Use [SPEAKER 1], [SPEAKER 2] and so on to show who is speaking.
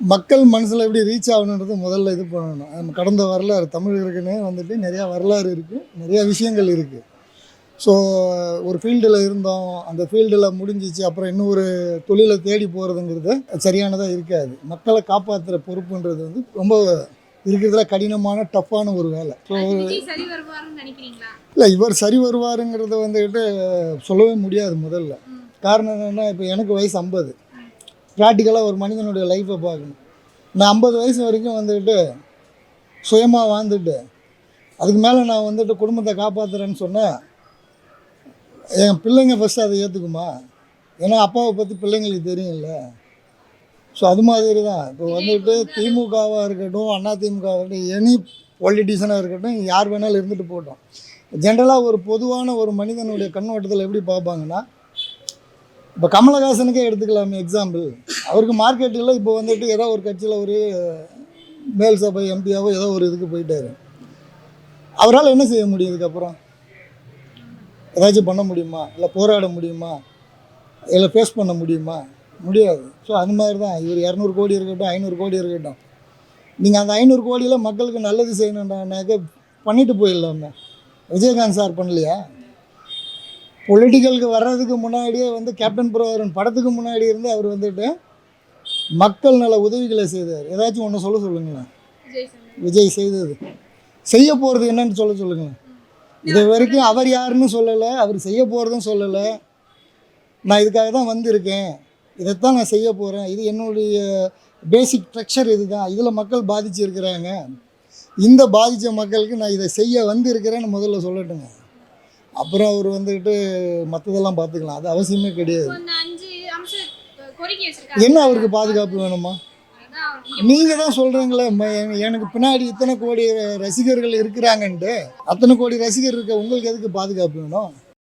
[SPEAKER 1] மக்கள் மனசில் எப்படி ரீச் ஆகணுன்றது முதல்ல இது பண்ணணும். நம்ம கடந்த வரலாறு தமிழர்களுக்குன்னே வந்துட்டு நிறையா வரலாறு இருக்குது நிறையா விஷயங்கள் இருக்குது ஸோ ஒரு ஃபீல்டில் இருந்தோம். அந்த ஃபீல்டில் முடிஞ்சிச்சு. அப்புறம் இன்னும் ஒரு தொழிலை தேடி போகிறதுங்கிறது சரியானதாக இருக்காது. மக்களை காப்பாற்றுற பொறுப்புன்றது வந்து ரொம்ப இருக்கிறதுல கடினமான டஃப்பான ஒரு வேலை. ஸோ இல்லை இவர் சரி வருவாருங்கிறத வந்துட்டு சொல்லவே முடியாது முதல்ல. காரணம் என்னென்னா இப்போ எனக்கு வயசு ஐம்பது. ப்ராக்டிக்கலாக ஒரு மனிதனுடைய லைஃப்பை பார்க்கணும். நான் ஐம்பது வயசு வரைக்கும் வந்துட்டு சுயமாக வாழ்ந்துட்டு அதுக்கு மேலே நான் வந்துட்டு குடும்பத்தை காப்பாற்றுறேன்னு சொன்னேன் என் பிள்ளைங்க ஃபஸ்ட்டு அதை ஏற்றுக்குமா ஏன்னா அப்பாவை பற்றி பிள்ளைங்களுக்கு தெரியும்ல. ஸோ அது மாதிரி தான் இப்போ வந்துட்டு திமுகவாக இருக்கட்டும் அண்ணா திமுகவாக இருக்கட்டும் எனி பொலிட்டிஷியனாக இருக்கட்டும் யார் வேணாலும் இருந்துட்டு போட்டோம் ஜென்ரலாக ஒரு பொதுவான ஒரு மனிதனுடைய கண்ணோட்டத்தில் எப்படி பார்ப்பாங்கன்னா இப்போ கமலஹாசனுக்கே எடுத்துக்கலாமே எக்ஸாம்பிள் அவருக்கு மார்க்கெட்டில் இப்போ வந்துட்டு ஏதோ ஒரு கட்சியில் ஒரு மேல் சபை எம்பியாவோ ஏதோ ஒரு இதுக்கு போயிட்டாரு. அவரால் என்ன செய்ய முடியும் இதுக்கப்புறம்? ஏதாச்சும் பண்ண முடியுமா? இல்லை போராட முடியுமா? இல்லை ஃபேஸ் பண்ண முடியுமா? முடியாது. ஸோ அது மாதிரி தான் இவர் இரநூறு கோடி இருக்கட்டும் ஐநூறு கோடி இருக்கட்டும். நீங்கள் அந்த ஐநூறு கோடியில் மக்களுக்கு நல்லது செய்யணுன்றாக்க பண்ணிட்டு போயிடலாமே. விஜயகாந்த் சார் பண்ணலையா? பொலிட்டிக்கலுக்கு வர்றதுக்கு முன்னாடியே வந்து கேப்டன் பிரபாகரன் படத்துக்கு முன்னாடி இருந்து அவர் வந்துட்டு மக்கள் நல உதவிகளை செய்தார். ஏதாச்சும் ஒன்று சொல்ல சொல்லுங்களேன்.
[SPEAKER 2] விஜய்
[SPEAKER 1] செய்தது. செய்ய போகிறது என்னன்னு சொல்ல சொல்லுங்களேன். இது வரைக்கும் அவர் யாருன்னு சொல்லலை அவர் செய்ய போகிறதும் சொல்லலை. நான் இதுக்காக தான் வந்திருக்கேன். இதைத்தான் நான் செய்ய போகிறேன் இது என்னுடைய பேசிக் ஸ்ட்ரக்சர் இதுதான். இதில் மக்கள் பாதிச்சு இருக்கிறாங்க இந்த பாதித்த மக்களுக்கு நான் இதை செய்ய வந்திருக்கிறேன்னு முதல்ல சொல்லட்டுங்க. அப்புறம் அவர் வந்துட்டு மற்றதெல்லாம் பார்த்துக்கலாம். அது அவசியமே கிடையாது. என்ன அவருக்கு பாதுகாப்பு வேணுமா? நீங்கள் தான் சொல்கிறீங்களே எனக்கு பின்னாடி இத்தனை கோடி ரசிகர்கள் இருக்கிறாங்கன்ட்டு. அத்தனை கோடி ரசிகர் இருக்க உங்களுக்கு எதுக்கு பாதுகாப்பு வேணும்?